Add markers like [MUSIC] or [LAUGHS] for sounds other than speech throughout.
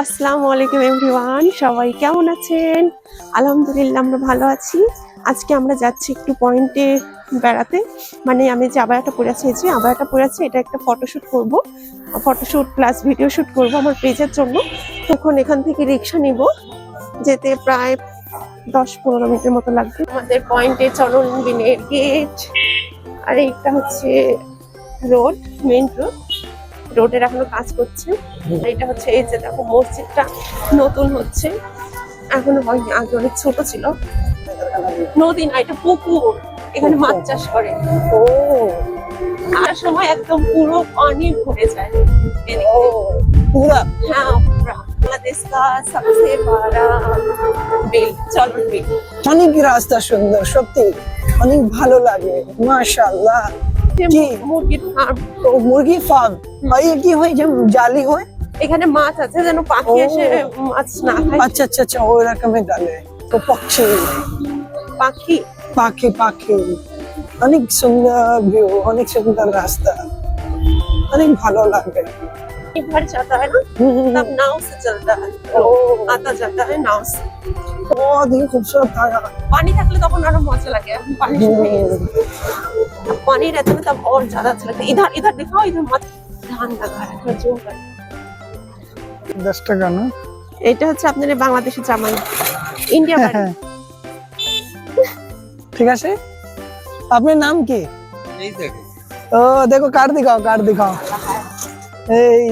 আসসালামু আলাইকুম এভরিওয়ান, সবাই কেমন আছেন? আলহামদুলিল্লাহ, আমরা ভালো আছি। আজকে আমরা যাচ্ছি একটু পয়েন্টে বেড়াতে। মানে আমি যে পরে আছি এই যে আবায়াটা পরে আছি এটা একটা ফটোশুট করব। ফটোশুট প্লাস ভিডিও শুট করব আমার পেজের জন্য। তখন এখান থেকে রিক্সা নিব, যেতে প্রায় দশ পনেরো মিনিটের মতো লাগবে। আমাদের পয়েন্টে চলন বিনের গেট আর এইটা হচ্ছে রোড মেন রোড রোডের এখনও কাজ করছে। এটা হচ্ছে এই যে দেখো মসজিদটা নতুন হচ্ছে। এখনও হয়নি আগে অনেক ছোট ছিল। নদী না এটা পুকুর। এখানে মাছ আচ্ছা। চাষ করে। ও। আর সময় একদম পুরো পানি ভরে যায়। পুরা? হ্যাঁ পুরা। বাংলাদেশ কা সবচেয়ে বড় অনেক রাস্তা সুন্দর সত্যি। অনেক ভালো লাগে মাশাআল্লাহ। কি? মুরগির ফার্ম তো মুরগি ফার্ম আর এ কি হয় যে জালি হয়? এখানে মাছ আছে যেন পাখি ও। এসে মাছ না খায়। আচ্ছা আচ্ছা আচ্ছা ওই রকমের ডালে তো পক্ষী পাখি। পাখি পাখি। অনেক সুন্দর ভিউ অনেক সুন্দর রাস্তা। অনেক ভালো লাগে भर जाता है ना तब नाव से चलता है ओ आता जाता है नाव से बहुत ही खूबसूरत था पानी থাকলে তখন আরো মজা লাগে এখন পানি শুকিয়ে গেছে। पानी रहता है ना तब और ज्यादा अच्छा लगता है इधर इधर दिखाओ इधर मत ध्यान लगा है थोड़ा zoom कर দশ টাকা না এটা হচ্ছে আপনাদের বাংলাদেশের জামাই ইন্ডিয়া বাড়ি ঠিক আছে আপনার নাম কি ও দেখো কার্ড দিখাও কার্ড দিখাও এই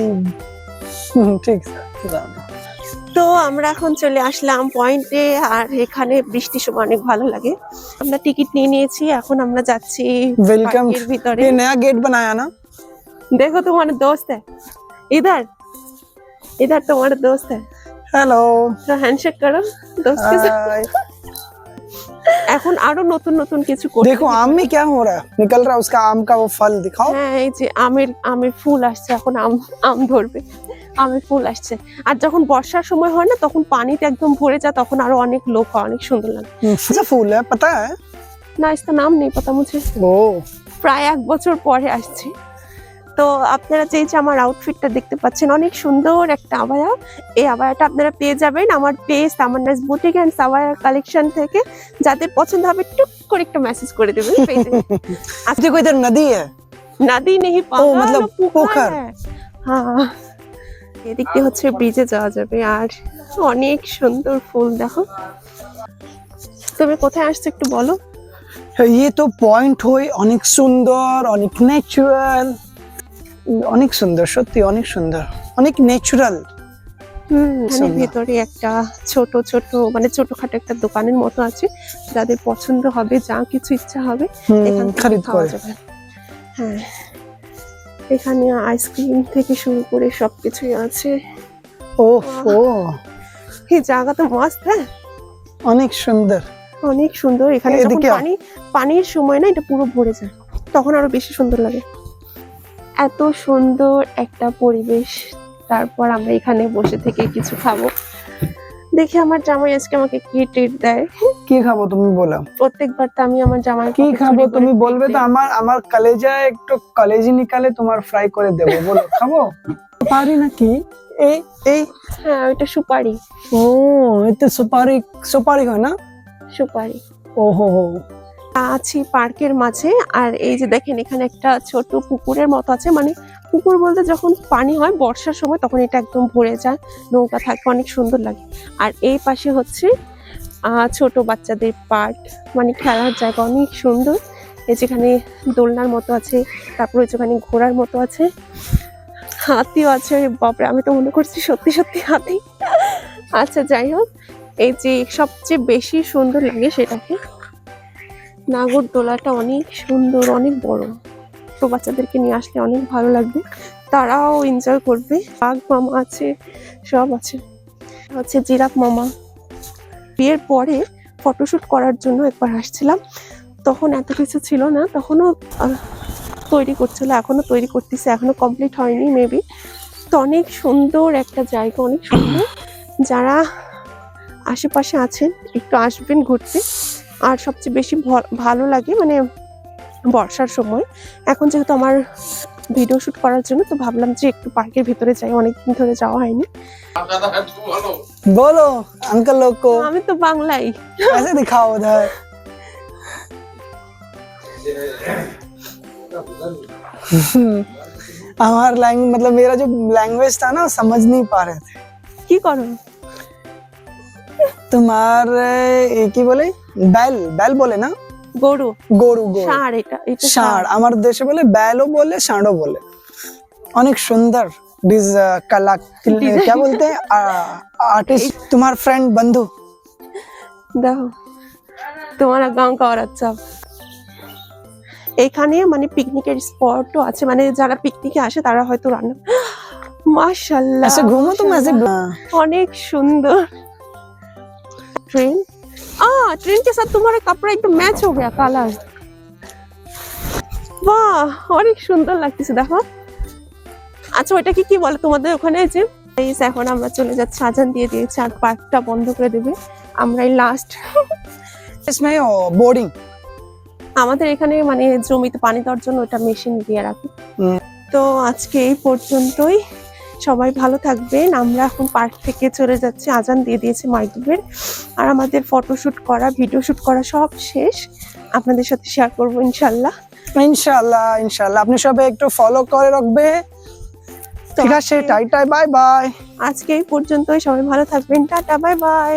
হুম, ঠিক আছে তো আমরা এখন চলে আসলাম পয়েন্টে আর এখানে বৃষ্টির সময় অনেক ভালো লাগে আমরা টিকিট নিয়ে নিয়েছি এখন আমরা যাচ্ছি वेलकम পার্কের ভিতরে ये नया गेट बनाया ना देखो तुम्हारा दोस्त है इधर इधर तुम्हारा दोस्त है हेलो তো হ্যান্ডশেক করো दोस्त के साथ हाय এখন আরো নতুন নতুন কিছু করতে देखो आम में क्या हो रहा है निकल रहा है उसका आम का वो फल दिखाओ হ্যাঁ এই যে আমের আমের ফুল আসছে এখন আম আম ধরবে আমের ফুল আসছে আর যখন বর্ষার সময় হয় না তখন পানিতে একদম ভরে যায় তখন আরো অনেক লোক হয় অনেক সুন্দর লাগে हम्म, ऐसा फूल है पता है না इसका নাম নেই পাতা মুঝে ओ প্রায় এক বছর পরে আসছে তো আপনারা যে যে আমার আউটফিটটা দেখতে পাচ্ছেন অনেক সুন্দর একটা আবায়া এই আবায়াটা আপনারা পেয়ে যাবেন আমার পেজ আমার nice boutique and Sabaya collection থেকে যাদের পছন্দ হবে টুক করে একটা মেসেজ করে দেবেন [LAUGHS] পেজে देखो इधर नदी है নদী নেই ও, মতলব পোখর। হ্যাঁ এদিক দিয়ে হচ্ছে ব্রিজে যাওয়া যাবে আর অনেক সুন্দর ফুল দেখো তুমি কোথায় আসছো একটু বলো ये तो পয়েন্ট হয় অনেক সুন্দর অনেক ন্যাচারাল অনেক সুন্দর সত্যি অনেক সুন্দর অনেক ন্যাচুরাল হুম ভেতরে একটা ছোট ছোট মানে ছোটখাটো একটা দোকানের মতো আছে যাদের পছন্দ হবে যা কিছু ইচ্ছা হবে এখান থেকে খাওয়া যাবে। হ্যাঁ এখানে আইসক্রিম থেকে শুরু করে সবকিছুই আছে। ও ও। এই জায়গা তো মাস্ত হ্যাঁ? অনেক সুন্দর। অনেক সুন্দর এখানে যখন পানি পানির সময় না এটা পুরো ভরে যায় তখন আরও বেশি সুন্দর লাগে। এত সুন্দর একটা পরিবেশ। তারপর আমরা এখানে বসে থেকে কিছু খাব। দেখি আমার জামাই আজকে আমাকে কি ট্রিট দেয়। কি খাব তুমি বলো। প্রত্যেকবার তো আমি আমার জামাই কি খাব তুমি বলবে তো? আমার আমার কলেজা একটু কলেজি নিকালে তোমার ফ্রাই করে দেবো। বলো খাব? পারি না কি এই এই। হ্যাঁ ওইটা সুপারি। ও এটা সুপারি সুপারি হয় না? সুপারি। ও হো হো আছি পার্কের মাঝে। আর এই যে দেখেন, এখানে একটা ছোট পুকুরের মতো আছে। মানে পুকুর বলতে যখন পানি হয় বর্ষার সময় তখন এটা একদম ভরে যায়। নৌকা থাকে, অনেক সুন্দর লাগে। আর এই পাশে হচ্ছে ছোট বাচ্চাদের পার্ক। মানে খেলার জায়গা অনেক সুন্দর। এই যেখানে দোলনার মতো আছে, তারপরে যেখানে ঘোড়ার মতো আছে। হাতিও আছে, বাপরে, আমি তো মনে করছি সত্যি সত্যি হাতি। আচ্ছা যাই হোক, এই যে সবচেয়ে বেশি সুন্দর লাগে সেটাকে নাগরদোলাটা অনেক সুন্দর, অনেক বড়। তো বাচ্চাদেরকে নিয়ে আসলে অনেক ভালো লাগবে। তারাও এনজয় করবে। বাঘ মামা আছে, সব আছে। হচ্ছে জিরাফ মামা। বিয়ের পরে ফটোশুট করার জন্য একবার আসছিলাম। তখন এত কিছু ছিল না, তখনও তৈরি করছিল, এখনও তৈরি করতেছে এখনও কমপ্লিট হয়নি মেবি তো অনেক সুন্দর একটা জায়গা, অনেক সুন্দর। যারা আশেপাশে আছেন, একটু আসবেন ঘুরতে। আর সবচেয়ে বেশি ভ- ভালো লাগে মানে বর্ষার সময় এখন যেহেতু আমার ভিডিও শুট করার জন্য তো ভাবলাম যে একটু পার্কের ভিতরে যাই অনেকদিন ধরে যাওয়া হয়নি बोलो अंकल लोग को আমি তো বাংলাই ऐसे दिखाओ उधर हमारा लैंग्वेज मतलब मेरा जो लैंग्वेज था ना समझ नहीं पा रहे थे কি করো तुम्हारे एक ही बोले बैल बैल बोले ना গরু গরু গরু ষাঁড় এটা এটা ষাঁড় আমার দেশে বলে ব্যালও বলে ষাঁড়ও বলে অনেক সুন্দর ডিজ कला Design. क्या बोलते हैं आर्टिस्ट तुम्हारा फ्रेंड बंधु দেখো তোমার গাঁও का और अच्छा এখানে মানে পিকনিকের স্পটও আছে মানে যারা পিকনিকে আসে তারা হয়তো রান্না [GASPS] মাশাল্লাহ ऐसे घूमो तुम ऐसे অনেক সুন্দর ट्रेन आ ट्रेन के साथ तुम्हारा कपड़ा एकदम मैच हो गया कलर বাহ অনেক সুন্দর লাগতেছে দেখো আচ্ছা ওইটা কি কি বলে তোমাদের ওখানে যে Guys, এখন আমরা চলে যাচ্ছি আজান দিয়ে দিয়েছে আর পার্কটা বন্ধ করে দেবে আমরা এই লাস্ট इसमें बोर्डिंग আমাদের এখানে মানে জমিতে পানি দেওয়ার জন্য ওটা মেশিন দিয়ে রাখি হুম। তো আজকে এই পর্যন্তই সবাই ভালো থাকবেন। আমরা এখন পার্ক থেকে চলে যাচ্ছি। আজান দিয়ে দিয়েছে মাইদুবের। আর আমাদের ফটোশুট করা ভিডিও শুট করা সব শেষ। আপনাদের সাথে শেয়ার করব ইনশাল্লাহ। ইনশাল্লাহ ইনশাল্লাহ। আপনি সবাই একটু ফলো করে রাখবে। ঠিক আছে টাই টাই বাই বাই আজকে এই পর্যন্তই। সবাই ভালো থাকবেন। Tata bye bye